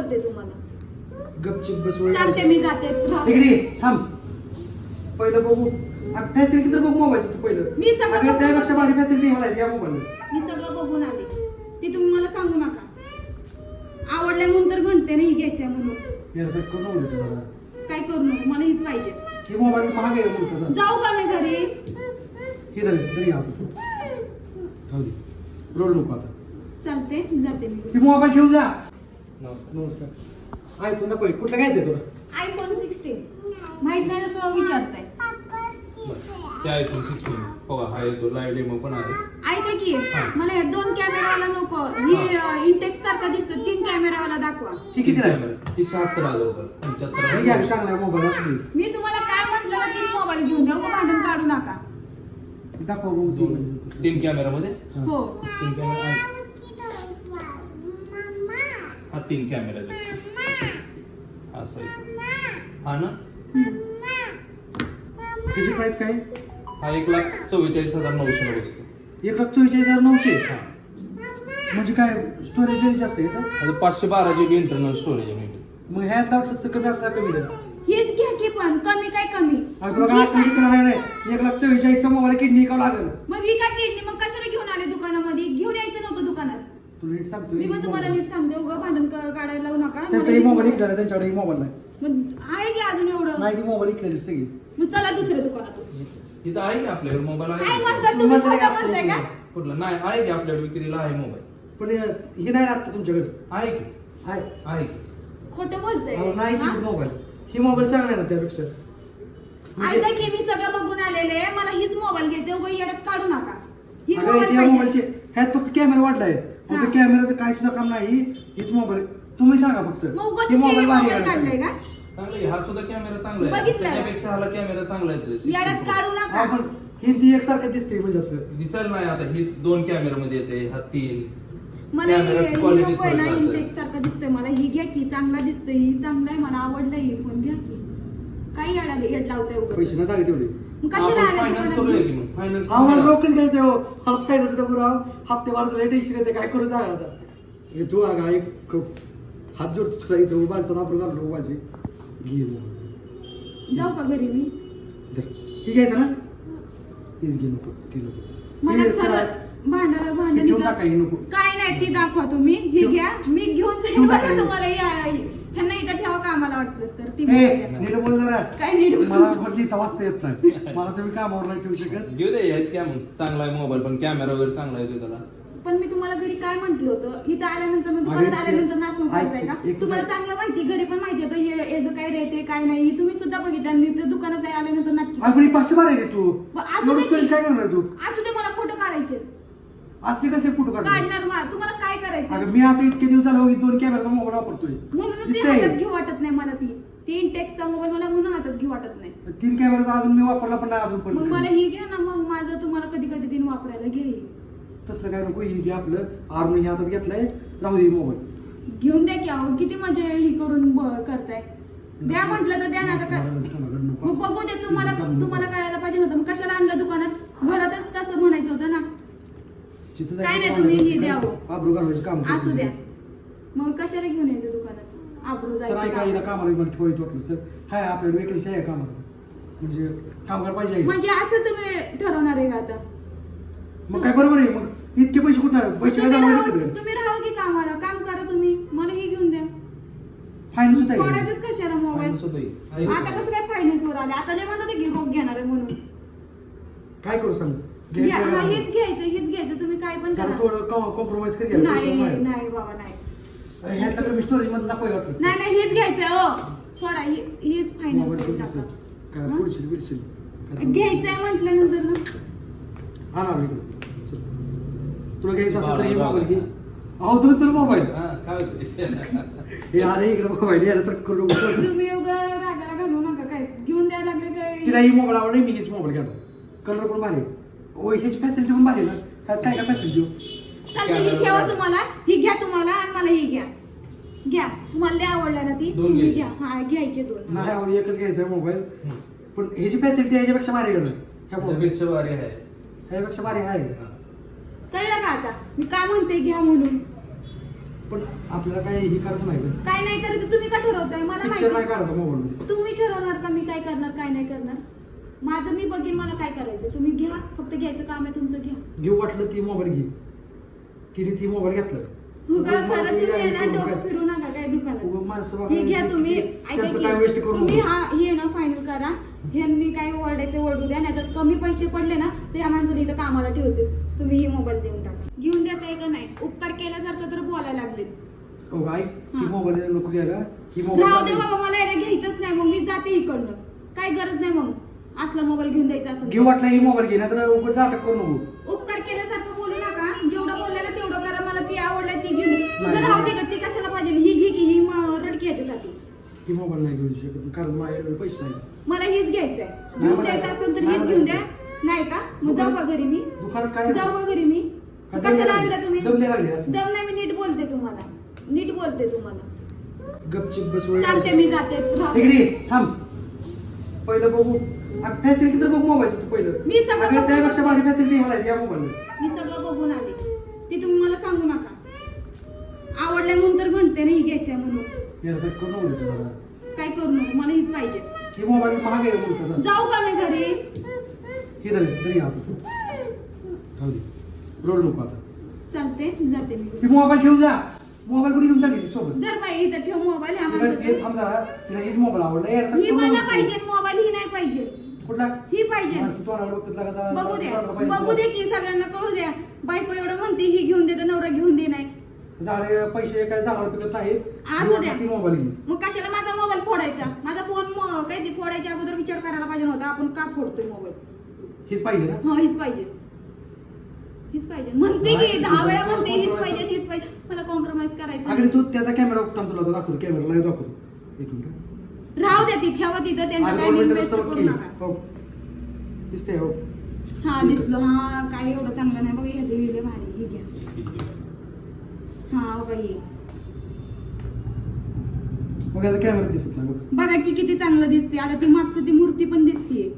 बोलते तुम्हाला. गपचिप बस चालते मी जाते. इकडे ये, थांब. पहिलं बघू. फॅसिलिटी तर बघ मोबाईलची तू पहिलं. मी सगळं अगं, त्यापेक्षा भारी फॅसिलिटी घालायची या मोबाईल मी सगळं बघून आले. ते तुम्ही मला सांगू नका. आवडल्या म्हणून तर म्हणते नाही घ्यायचंय म्हणून. करून काय करू नको? मला हीच पाहिजे. ही मोबाईल महाग आहे जाऊ का मी घरी? ही धरी धरी आता तू. जाऊ दे. रोड नको आता. चालते जाते मी. ती मोबाईल घेऊन जा. नमस्कार. नमस्कार. ऐकून नको कुठला घ्यायचंय तुला? आयफोन सिक्स्टीन माहीत नाही असं विचारताय. ते आयफोन सिक्स्टीन बघा हा येतो लाईव्ह डेमो पण आहे. ऐका की हा. मला हे दोन कॅमेरावाला नको. ही इंटेक्स सारखा दिसतो. तीन कॅमेरावाला दाखवा. किती आहे कॅमेरा शहात्तर हजार रुपये पंच्याहत्तर ही घ्या हजार चांगला मोबाईल असू मी तुम्हाला काय म्हटलं तीच मोबाईल घेऊन भांडण काढू नका. दाखव दोन. तीन कॅमेरामध्ये हा. हो. तीन कॅमेरा हा तीन कॅमेराचा असं आहे. हा ना. त्याची प्राइस काय? हा एक लाख चव्वेचाळीस हजार नऊशे बसतो एक लाख चव्वेचाळीस हजार नऊशे? हा. म्हणजे काय स्टोरेज वेळ जास्त आहे याचं आता पाचशे बारा जी बी इंटरनल स्टोरेज आहे. मग ह्यात लावलं तर कमी असला कमी? हेच घ्या की पण कमी काय कमी? एक लाख चव्वेचाळीसचा मोबाईल किडनी का लागेल. मग मी काय किडनी मग कशाला घेऊन आले दुकानामध्ये? घेऊन यायचं नव्हतं दुकानात. तू नीट सांगतो मी पण तुम्हाला नीट सांगते उगा भांडण क- काढायला लावू नका त्यांचाही मोबाईल इकला त्यांच्याकडे मोबाईल नाही. मग आहे की अजून एवढं? नाही ती मोबाईल इकलेली सगळी. मग चला दुसऱ्या दुकानात. तिथं आहे की आपल्याकडे मोबाईल आहे? म्हणता तुम्ही तुम्हाला तरी खोटं म्हणताय का? आता- कुठला? नाही आहे की आपल्याकडे विक्रीला आहे मोबाईल पण हे हे नाही राहत तुमच्याकडे? आहे की? आहे. आहे की? खोटं बोलतोय? अहो, नाही हा? ती मोबाईल ही मोबाईल चांगला आहे ना त्यापेक्षा? म्हणजे ऐका की मी सगळं बघून आलेले मला हीच मोबाईल घ्यायचे उगा येड्यात काढू नका. ही अगं, मोबाईल पाहिजे. मोबाईलचे ह्यात फक्त कॅमेरा वाढलाय. हा. फक्त कॅमेराचं काय सुद्धा काम नाही. हीच मोबाईल तुम्ही सांगा फक्त. मग ही मोबाईल भारी मोबाईल काढलाय आहे का चांगला आहे हा सुद्धा कॅमेरा चांगला आहे. बघितलं. त्याच्यापेक्षा हाला कॅमेरा चांगला येतो येड्यात काढू हा नका पण ती एकसारखं दिसते म्हणजे असं. दिसल नाही आता ही दोन कॅमेरा मध्ये येते हा तीन. मला ही- कॅमेऱ्यात ही quality नको आहे ना फरक राहतोय. इंटेक्स सारखा दिसतोय मला. ही घ्या की चांगला दिसतोय ही चांगला आहे मला आवडलं ही. फोन घ्या की. काही येडा येड लावताय उगाच. पैसे नाही लागले तेवढे मग कशाला आले फायनान्स दुकानात? करूया की मग? फायनान्स आम्हाला रोखच घ्यायचं हो. मला फायनाच नको राव. हप्ते टेन्शन येते. काय करू जागा आता? हे तू अगा एक हात जोडतो तुला इथं उभा असताना आपण उभाची घे मग. जाऊ का घरी मी? धर. ही घ्यायचं ना? हीच घे नको ती नको. मला हे खरं सगळं- भांडायला हे भांडण ठेवून टाका ही नको. काय नाही ती दाखवा तुम्ही. ही. घ्या. मी घेऊन जाईन ठेवून बघा टाका. तुम्हाला या- त्यांना इथं ठेवा का आम्हाला वाटलंच तर? ती ए घ्या. नीट बोल जरा. काय नीट बोल. मला वाचता येत नाही. मला तुम्ही कामावर नाही ठेवू शकत. घेऊ दे यात काय मग? चांगला आहे मोबाईल पण कॅमेरा वगैरे चांगला येतो त्याला. पण मी तुम्हाला घरी काय म्हंटल होतं? इथं आल्यानंतर मग करताय का? तुम्हाला चांगलं माहिती घरी पण माहिती होतं याचं काय रेट आहे काय नाही तुम्ही सुद्धा बघितलं आणि इथं दुकानात आल्यानंतर नक्की आपण पाचशे आहे रे तू. असू दे की. काय करणार तू? असू दे मला फोटो काढायचे असले कसे फोटो काढणार? काढणार मा तुम्हाला काय करायचं? अगं मी आता इतके दिवस झाले हो, दोन कॅमेराचा मोबाईल वापरतोय. ते दिसतंय. हातात घेऊ वाटत नाही मला ती. तीन टेक्सचा मोबाईल मला म्हणून हातात घेऊ वाटत नाही. तीन कॅमेराचा अजून मी वापरला पण नाही अजून मग मला पण ही घ्या ना मग माझं तुम्हाला कधी कधी दिन वापरायला घे. तसलं काय नको ही घे आपलं. आरून ही हातात घेतलाय. राहू दे मोबाईल. घेऊन द्या की अहो किती मजा ही करून ब- करताय. द्या म्हटलं तर द्या ना आता काय? मग बघू दे तुम्हाला तुम्हाला कळायला पाहिजे होतं मग कशाला आणलं दुकानात? घरातच तसं म्हणायचं होतं ना. काय नाही, तुम्ही हे द्यावं. काम करतो. असू द्या. मग कशाला घेऊन यायचं दुकानात? आबरू सर ऐका जायचं हिला कामाला मला ठेवायचं वाटलं तर हाय आपल्याला वेकेन्सी आहे कामाचं. म्हणजे कामगार पाहिजे. आहे. म्हणजे असं तुम्ही ठरवणार आहे का आता? मग काय बरोबर आहे मग इतके पैसे कुठणार पैसे काय तुम्ही जमा राहा नाही तुम्ही राहा की कामाला? काम करा तुम्ही. मला हे घेऊन द्या. फायनान्स होत आहे कोणाचंच कशाला मोबाईल फायनान्स आता? कसं काय फायनान्स वर आले? आता लय म्हणत होते की रोग घेणार आहे म्हणून. काय करू सांग? घ्या, घ्यायचं हा? हेच घ्यायचं हेच घ्यायचं. तुम्ही काय पण जरा करा. थोडं कॉम्प्रोमाइज कर घ्या नाही पैसे नाही. नाही बाबा नाही. ह्यातलं कमी स्टोरेजमध्ये दाखवायला वाटलं नाही नाही हेच घ्यायचंय हो. सोडा हे- हेच मोबाईल फायनल. काय हं? बिडशील घ्यायचंय म्हटल्यानंतर ना. इकडे. तुला घ्यायचं असेल तर हे मोबाईल घे. अहो दोन तर मोबाईल. हा, हे अरे इकडे मोबाईल याला तर करू नको. तुम्ही उगा रागाला घालू नका काय. घेऊन द्यायला लागले तिला ही मोबाईल आवडे मी हेच मोबाईल घेतो. कलर पण भारी आहे. ओ ह्याची फॅसिलिटी पण भारी आहे ना. त्यात काय काय फॅसिलिटी चालते ही ठेवा तुम्हाला. ही घ्या तुम्हाला आणि मला ही घ्या. घ्या. तुम्हाला लय आवडला ना ती. दोन तुम्ही घ्यायचे. घ्या. हा घ्यायचे दोन. नाही आवड एकच घ्यायचा मोबाईल. पण ह्याची फॅसिलिटी ह्याच्यापेक्षा भारी आहे ना ह्या मोबाईल त्यापेक्षा भारी आहे. ह्याच्यापेक्षा भारी आहे. कळलं का आता? मी काय म्हणते घ्या म्हणून? पण आपल्याला काय हे करायचं नाही का? काय नाही करायचं तुम्ही का ठरवताय? मला पिक्चर नाही माहिती काढायचा मोबाईल मध्ये. तुम्ही ठरवणार का मी काय करणार काय नाही करणार? माझं मी बघेन मला काय करायचं तुम्ही घ्या फक्त घ्यायचं काम आहे तुमचं घ्या. घेऊ वाटलं ती मोबाईल घे. तिने ती मोबाईल घेतलं. उगा उगाच मला खरं तुम्ही तुम्ही आहे ना करू डोकं काय? फिरू नका काय दुकानात. उगाच माणसं हे बघायला घ्या तुम्ही. ते- ऐका त्यांचं की, काय वेस्ट करू तुम्ही नको. हा हे ना फायनल करा. ह्यांनी काय ओरडायचे ओरडू द्या नाही तर कमी पैसे पडले ना तर ह्या माणसाने इथं कामाला ठेवते तुम्ही ही मोबाईल देऊन टाका. घेऊन देत आहे का नाही. उपकार केल्यासारखं तर बोलायला लागले हो ऐक ती हा. मोबाईल नको घ्यायला. ही राहू दे मोबाईल बाबा मला याला घ्यायचंच नाही. मग मी जाते इकडनं. काय गरज नाही मग. असला मोबाईल घेऊन द्यायचा असं घेऊ वाटलं ही मोबाईल घे नाही तर उघड नाटक करू नको. उपकार केल्यासारखं बोलू नका. जेवढं बोलले ना तेवढं करा. मला ती आवडलं ती घेऊन. तुझं नाही, राहू दे. का ती कशाला पाहिजे? ही घे की ही म- रडकी ह्याच्यासाठी ही मोबाईल नाही घेऊ शकत कारण माझ्याकडे पैसे नाही मला हीच घ्यायचंय. घेऊन द्यायचं असेल तर हीच घेऊन द्या. नाही का? मग जाऊ का घरी मी? दुकानात काय जाऊ का घरी मी? दम कशाला नाही आणलं तुम्ही? दम नाही लागले असं. दम नाही मी नीट बोलते तुम्हाला. नीट बोलते तुम्हाला. गपचिप बस. वेळ चालते मी जाते. इकडे ये, थांब. पहिलं बघू. फॅसिलिटी तर बघ मोबाईलची तू पहिलं. मी सगळं अगं, त्यापेक्षा भारी फॅसिलिटी मला या मोबाईल मी सगळं बघून आले. ती तुम्ही मला सांगू नका. आवडल्या म्हणून तर म्हणते ना ही घ्यायचंय म्हणून. काय करू नको? मला हीच पाहिजे. ही मोबाईल महाग आहे जाऊ का मी घरी? हे धर तरी आता राहू दे रोड नको आता चालते जाते मी। ती मोबाईल घेऊन जा। मोबाईल कुठे घेऊन चालली? सोबत। दर बाई इथं ठेव मोबाईल ह्या तिला ते माणसाचा थांब जरा. तिला हेच मोबाईल आवडला यार ही मला पाहिजे मोबाईल ही नाही पाहिजे. कुठला? ही पाहिजे. माणसं तोंडाला बघतात लागा जरा- बघू द्या तोंडाला पाहिजे. बघू दे की सगळ्यांना कळू द्या. बायको एवढं म्हणते ही घेऊन दे तर नवरा घेऊन दे नाही. झाडे पैसे काय झाडाला पिकत नाहीत. असू द्या. ती मोबाईल मग कशाला माझा मोबाईल फोडायचा? माझा फोन म- काय ते फोडायच्या अगोदर विचार करायला पाहिजे नव्हता. आपण का फोडतोय मोबाईल? हीच पाहिजे ना? हा हीच पाहिजे. हीच पाहिजे. म्हणते की दहा वेळा म्हणते हीच पाहिजे हीच पाहिजे. मला कॉम्प्रोमाइज करायचं तू त्याचा कॅमेरा थांब तुला आता दाखवतो. कॅमेरा लाईव्ह दाखवतो. एक मिनिट राहू द्या ती ठेवा तिथं त्यांचं अगं काय दोन मिनिटं इन्व्हेस्ट रस्ता करू बघ की. नका. हो. दिसते हो. हा दिसलो. हा काय एवढं चांगलं नाही. बघ ह्याचं भारी. हे घ्या. हा बघा हे. मग याचा कॅमेरा दिसत नाही बघ. बघा की किती चांगलं दिसते आता ती मागचं ती मूर्ती पण दिसतीये.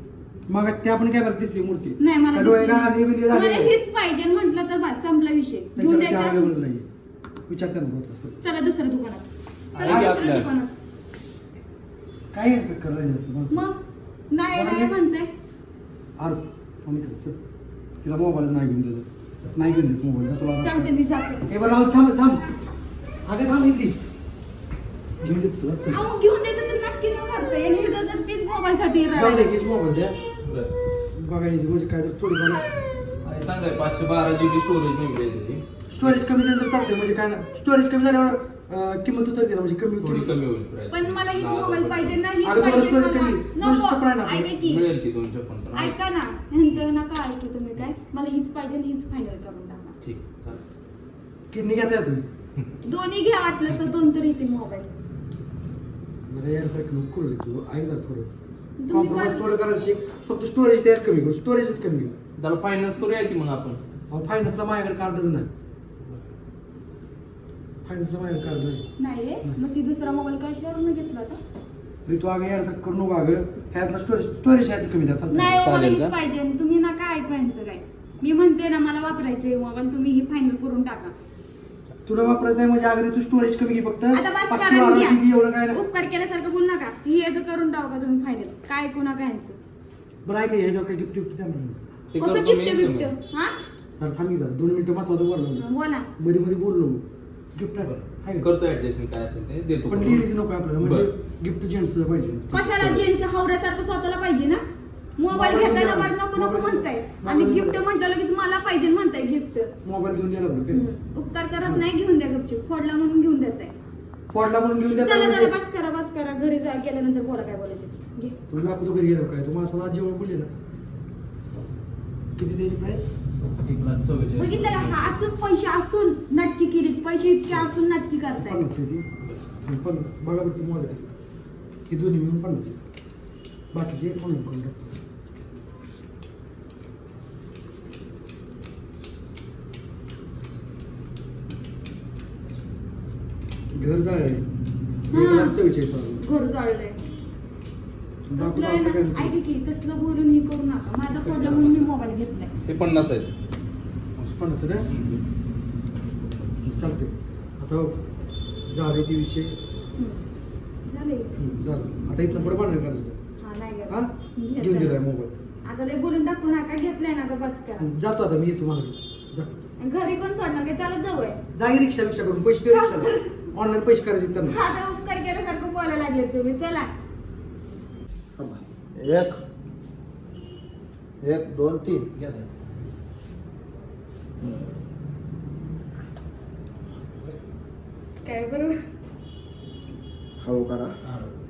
मग त्या पण कॅमेरा दिसली मूर्ती? नाही मला त्या डोळ्याला दिसली आधी नाही. बिंदी झाली मला नाही. हीच पाहिजे म्हटलं तर बस संपला विषय. घेऊन त्याच्यावर द्यायचं अवेलेबलच. नाहीये. विचार असतं चला दुसऱ्या दुकानात. चला की दुसऱ्या आपल्या? दुकानात. काय करायचं असं माणसं? मग? नाही नाही म्हणते आर फोन इकडे सर. तिला मोबाईलच नाही घेऊन देत. नाही घेऊन देत मोबाईल. तुला चालते मी जाते. हे बरं राहू थांब थांब. अगं थांब इकडे घेऊन देत तुला चल. अहो घेऊन द्यायचं तर नक्की न करते आणि इथं तर तीच मोबाईल साठी जाऊ दे हीच मोबाईल द्या. बघायची म्हणजे काय तर थोडी आणि चांगलं आहे पाचशे बारा जी बी स्टोरेज मेमरी आहे त्याची स्टोरेज कमी झालं तर चालते म्हणजे काय ना स्टोरेज कमी झाल्यावर अं, किंमत उतरते ना म्हणजे कमी थोडी कमी कमी होईल. पण मला हीच मोबाईल पाहिजे ना हीच पाहिजे storage मला. कमी. नको. दोनशे आहे ऐका की. मिळेल की दोनशे पण पण आहे. ऐका ना ह्यांचं नका ऐकू तुम्ही काय. मला हीच पाहिजे आणि हीच फायनल करून टाका. ठीक चालेल. किडनी घेता तुम्ही? दोन्ही घ्या वाटलं तर दोन तरी येतील मोबाईल. मला यासारखं नको तू. ऐक जरा थोडं. कॉम्प्रोमाइज थोडं करायला शिक. फक्त स्टोरेज त्यात कमी करू. स्टोरेजच कमी करू. त्याला फायनान्स करूया की मग आपण. अहो फायनान्सला माझ्याकडे कार्डच नाही. फायनान्सला माझ्याकडे कार्ड नाही. रे. मग ती दुसरा मोबाईल कशावरून घेतला होता? अरे तू अगं यासारखं करू नको अगं ह्यातला स्टोरेज स्टोरेज ह्यात कमी द्या. चालतं नाही हो, मला चालेल हीच का? पाहिजे. तुम्ही नका ऐकू यांचं काय? मी म्हणते ना मला वापरायचंय मोबाईल तुम्ही ही फायनल करून टाका. तुला वापरायचं आहे म्हणजे अगदी तू स्टोरेज कमी घे फक्त. आता बस पाचशे करा बारा घ्या. GB एवढं काय नाही. उपकार केल्यासारखं बोलू नका ही याचं करून टाका तुम्ही फायनल काय ऐकू नका यांचं बरं ऐक ह्याच्यावर काय गिफ्ट गिफ्ट द्या ना ते कसं करतो मी गिफ्ट. बिफ्ट हा? जरा थांबी जरा. दोन मिनिटं महत्वाचं बोललो बोला. मध्ये मध्ये बोललो. गिफ्ट आहे बरं. करतो ऍडजस्ट मी काय असेल ते. देतो पण करून. लेडीज नको आपल्याला. म्हणजे गिफ्ट जेंट्स पाहिजे. कशाला जेंट्स हावऱ्यासारखं स्वतःला पाहिजे ना? मोबाईल घेताना बरं नको नको म्हणताय. आणि गिफ्ट म्हणतं लगेच मला पाहिजे म्हणताय गिफ्ट मोबाईल घेऊन द्यायला लागलो उपकार करत नाही घेऊन द्या गपचूप. फोडला म्हणून घेऊन देत आहे. फोडला म्हणून घेऊन द्या चला म्हणजे? चला बस करा बस करा. घरी जा गेल्यानंतर बोला काय बोलायचं? घे. तुम्ही दाखवतो घरी गेलो काय? तुम्हाला सदा जेवण बोलले ना? किती त्याची प्राइस एक लाख चव्वेचाळीस बघितलं का? हा असून पैसे असून नटकी केली. पैसे इतके असून नटकी करताय. पन्नास पण बघा बरं ती ही दोन्ही मिळून पन्नास बाकीचे ऑनलाईन करून टाकतो. घर जाळे एक लाख चव्वेचाळीस हजार घर जाळलंय. आहे ना. ऐक की बोलून हे करू नका. माझा फोडला म्हणून मी मोबाईल घेतलाय. हे पन्नास आहेत. पन्नास आहे ना चालते आता विषय. झाले. हम्म, झालं. आता इथनं पुढे करायचं. हा नाही हा? गं. घेऊन दिलाय. मोबाईल आता लय बोलून दाखवू नका घेतलंय ना आता बस करा जातो आता मी येतो मला जा. घरी कोण सोडणार? काय चालत जाऊ आहे जागी रिक्षा रिक्षा करून पैसे दे रिक्षाला. ऑनलाईन पैसे करायचे त्यांना उपकार केल्यासारखं बोलायला लागले तुम्ही चला. एक. एक दोन तीन. घ्या. काय बरोबर हळू हा,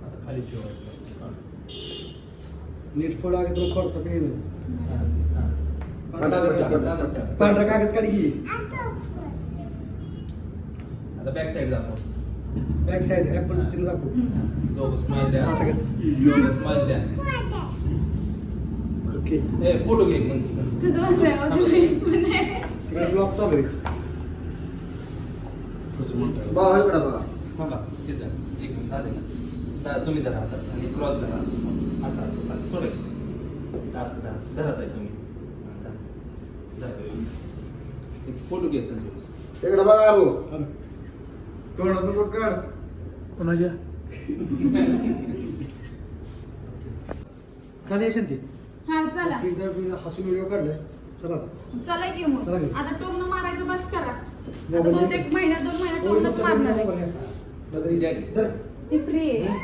आता खाली नीट फळ आगे तुला काही नाही हा, हा. फटाफट ठेवा. पांढरा कागद काढ की. बॅक साईड दाखव. बॅक साइड ऍपल चिन्ह दाखव. दोघं स्माइल द्या. असं कर. दोघं स्माइल द्या. ओके ए फोटो घे तुझं पण नाही. तिकडे ब्लॉक चालू आहे. कसं म्हणतात भाऊ इकडे बघा थांबा तिथं एक मिनिट झाले ना. तुम्ही धरा हातात आणि क्रॉस धरा असं. असं असं असं सोडा. की. असं धरा. धरत आहे तुम्ही. धरा. फोटो घे त्यांच्यावर इकडे बघा तोंडातून बोट काढ कोणाच्या? चालेल शांती हा चला. हसून व्हिडिओ काढलाय चला आता. चला की मग. चला की. आता टोमनं मारायचं बस करा. आता मोबाईल बहुतेक महिना दोन महिना टोमनंच मारणार आहे. बदरी द्या की. धर. ती फ्री आहे.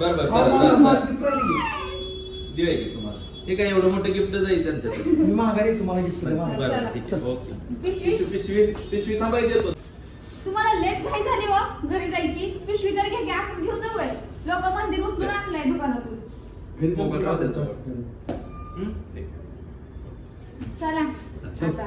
बरं बरं हा, धरा, हा, धरा, हा, धरा. ती राहिली. की. देऊया की तुम्हाला? हे काय एवढं मोठं गिफ्ट जाईल त्यांच्यासाठी? मी माघारी तुम्हाला गिफ्ट बरं चला. बरं, ठीक आहे. ओके. पिशवी? पिशवी पिशवी थांबायची देतो तुम्हाला लेट घाई झाली हो घरी जायची. पिशवी तर घ्या की असंच घेऊन जाऊ लोक मंदिर उचलून आणलंय दुकानातून. घरी जाऊन मोबाईल राहू. हं? चल. आता.